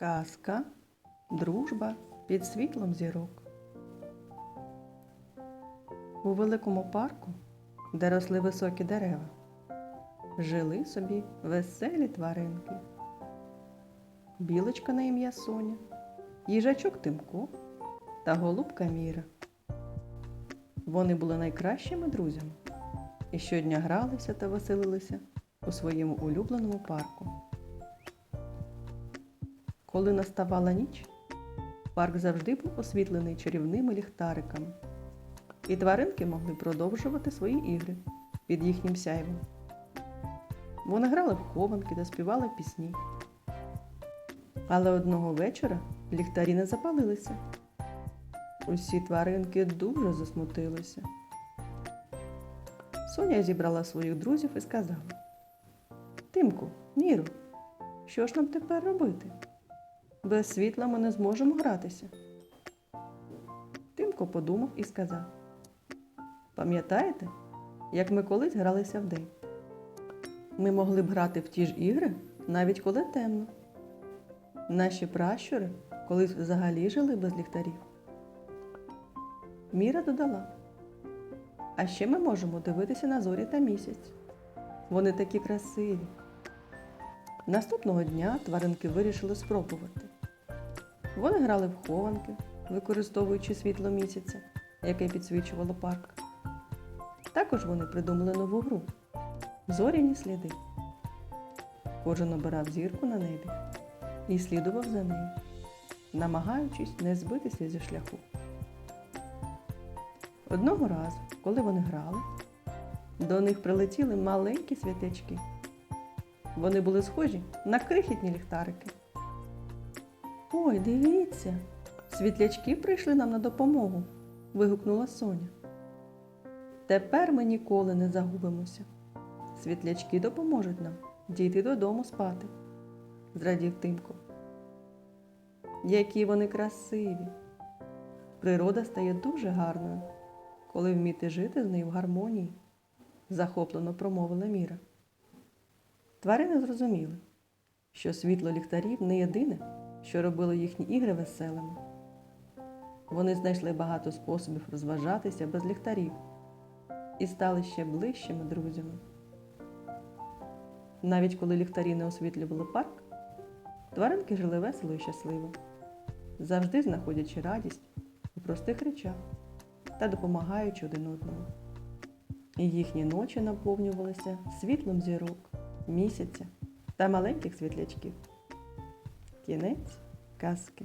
Казка, дружба під світлом зірок. У великому парку, де росли високі дерева, жили собі веселі тваринки. Білочка на ім'я Соня, їжачок Тимко та голубка Міра. Вони були найкращими друзями і щодня гралися та веселилися у своєму улюбленому парку. Коли наставала ніч, парк завжди був освітлений чарівними ліхтариками, і тваринки могли продовжувати свої ігри під їхнім сяйвом. Вони грали в хованки та співали пісні. Але одного вечора ліхтарі не запалилися. Усі тваринки дуже засмутилися. Соня зібрала своїх друзів і сказала: Тимку, Міру, що ж нам тепер робити? Без світла ми не зможемо гратися. Тимко подумав і сказав: Пам'ятаєте, як ми колись гралися вдень? Ми могли б грати в ті ж ігри, навіть коли темно. Наші пращури колись взагалі жили без ліхтарів. Міра додала. А ще ми можемо дивитися на зорі та місяць. Вони такі красиві. Наступного дня тваринки вирішили спробувати. Вони грали в хованки, використовуючи світло місяця, яке підсвічувало парк. Також вони придумали нову гру зоряні сліди. Кожен обирав зірку на небі і слідував за нею, намагаючись не збитися зі шляху. Одного разу, коли вони грали, до них прилетіли маленькі світячки. Вони були схожі на крихітні ліхтарики. Ой, дивіться, світлячки прийшли нам на допомогу, вигукнула Соня. Тепер ми ніколи не загубимося. Світлячки допоможуть нам дійти додому спати, зрадів Тимко. Які вони красиві! Природа стає дуже гарною, коли вміти жити з нею в гармонії, захоплено промовила Міра. Тварини зрозуміли, що світло ліхтарів не єдине, що робило їхні ігри веселими. Вони знайшли багато способів розважатися без ліхтарів і стали ще ближчими друзями. Навіть коли ліхтарі не освітлювали парк, тваринки жили весело і щасливо, завжди знаходячи радість у простих речах та допомагаючи один одному. І їхні ночі наповнювалися світлом зірок, місяця та маленьких світлячків. Кінець казки.